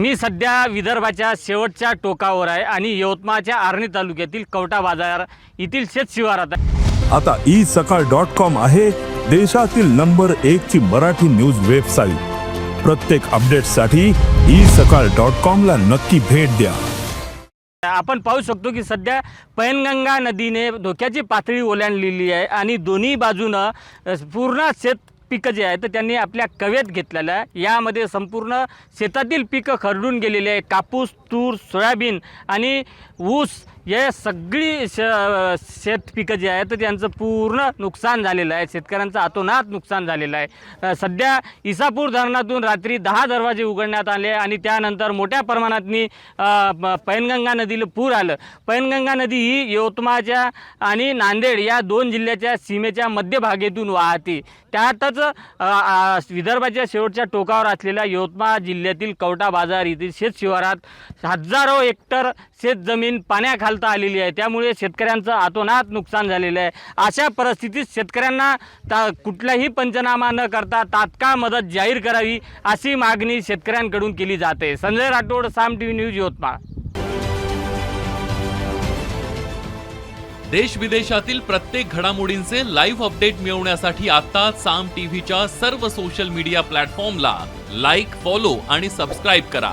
मी सध्या विदर्भाच्या शेवटच्या टोकावर आहे आणि यवतमाळच्या आर्णी तालुक्यातील कवटा बाजार येथील शेत शिवारात आहे. आता ई सकाळ डॉट कॉम आहे देशातील नंबर एक ची मराठी न्यूज वेबसाईट. प्रत्येक अपडेटसाठी ई सकाळ डॉट कॉम ला नक्की भेट द्या. आपण पाहू शकतो की सध्या पैनगंगा नदीने धोक्याची पातळी ओलांडलेली आहे आणि दोन्ही बाजूनं पूर्ण शेत पिकं जे आहे तर त्यांनी आपल्या कवेत घेतलेलं आहे यामध्ये संपूर्ण शेतातील पिकं खरडून गेलेली आहे कापूस तूर सोयाबीन आणि ऊस या सगळी श शेत पिकं जे आहे तर त्यांचं पूर्ण नुकसान झालेलं आहे. शेतकऱ्यांचं आतोनात नुकसान झालेलं आहे. सध्या इसापूर धरणातून रात्री दहा दरवाजे उघडण्यात आले आणि त्यानंतर मोठ्या प्रमाणातनी पैनगंगा नदीला पूर आलं. पैनगंगा नदी ही यवतमाळच्या आणि नांदेड या दोन जिल्ह्याच्या सीमेच्या मध्यभागेतून वाहते. त्यातच विदर्भाच्या शेवटच्या टोकावर असलेल्या यवतमाळ जिल्ह्यातील कवटा बाजार येथील शेत शिवारात हजारो हेक्टर शेतजमीन हालत आलेली आहे. त्यामुळे शेतकऱ्यांचं आतोनात नुकसान झालेलं आहे. अशा परिस्थितीत शेतकऱ्यांना ता कुठलाही पंचनामा न करता तात्काळ मदत जाहीर करावी अशी मागणी शेतकऱ्यांकडून केली जाते. Sanjay Rathod Saam T V news Yavatmal. देश विदेशातील प्रत्येक घडामोडींचे लाईव्ह अपडेट मिळवण्यासाठी आता साम टीव्हीच्या सर्व सोशल मीडिया प्लॅटफॉर्मला लाईक फॉलो आणि सबस्क्राईब करा.